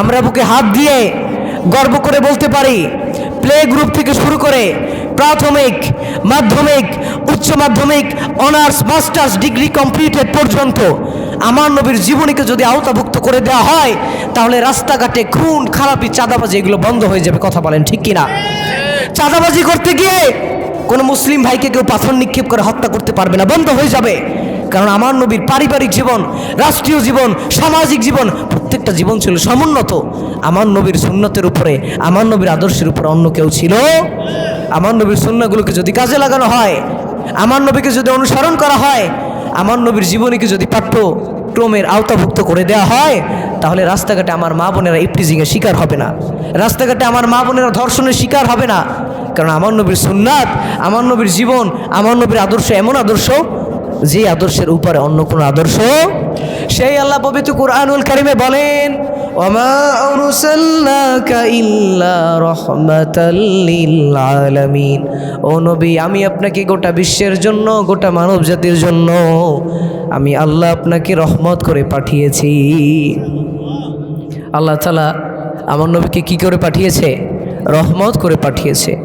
আমরা বুকে হাত দিয়ে গর্ব করে বলতে পারি প্লে গ্রুপ থেকে শুরু করে প্রাথমিক, মাধ্যমিক, উচ্চ মাধ্যমিক অনার্স মাস্টার্স ডিগ্রি কমপ্লিটেড পর্যন্ত আমার নবীর জীবনীকে যদি আওতাভুক্ত করে দেওয়া হয়, তাহলে রাস্তাঘাটে খুন, খারাপি, চাঁদাবাজি এগুলো বন্ধ হয়ে যাবে, কথা বলেন ঠিক কিনা? চাঁদাবাজি করতে গিয়ে কোনো মুসলিম ভাইকে কেউ পাথর নিক্ষেপ করে হত্যা করতে পারবে না, বন্ধ হয়ে যাবে। কারণ আমার নবীর পারিবারিক জীবন, রাষ্ট্রীয় জীবন, সামাজিক জীবন, প্রত্যেকটা জীবন ছিল সমুন্নত। আমার নবীর সুন্নতের উপরে, আমার নবীর আদর্শের উপরে অন্য কেউ ছিল? আমার নবীর সুন্নাগুলোকে যদি কাজে লাগানো হয়, আমার নবীকে যদি অনুসরণ করা হয়, আমার নবীর জীবনীকে যদি পাঠ্য পাঠ্যক্রমের আওতাভুক্ত করে দেওয়া হয়, তাহলে রাস্তাঘাটে আমার মা বোনেরা ইপটিজিংয়ের শিকার হবে না। রাস্তাঘাটে আমার মা বোনেরা ধর্ষণের শিকার হবে না। কারণ আমার নবীর সুন্নাত, আমার নবীর জীবন, আমার নবীর আদর্শ এমন আদর্শ যে আদর্শের উপরে অন্য কোনো আদর্শ? সেই আল্লাহ পবিত্র কুরআনুল কারিমে বলেন ও নবী, আমি আপনাকে গোটা বিশ্বের জন্য, গোটা মানব জাতির জন্য, আমি আল্লাহ আপনাকে রহমত করে পাঠিয়েছি। আল্লাহ তালা আমার নবীকে কি করে পাঠিয়েছে? রহমত করে পাঠিয়েছে।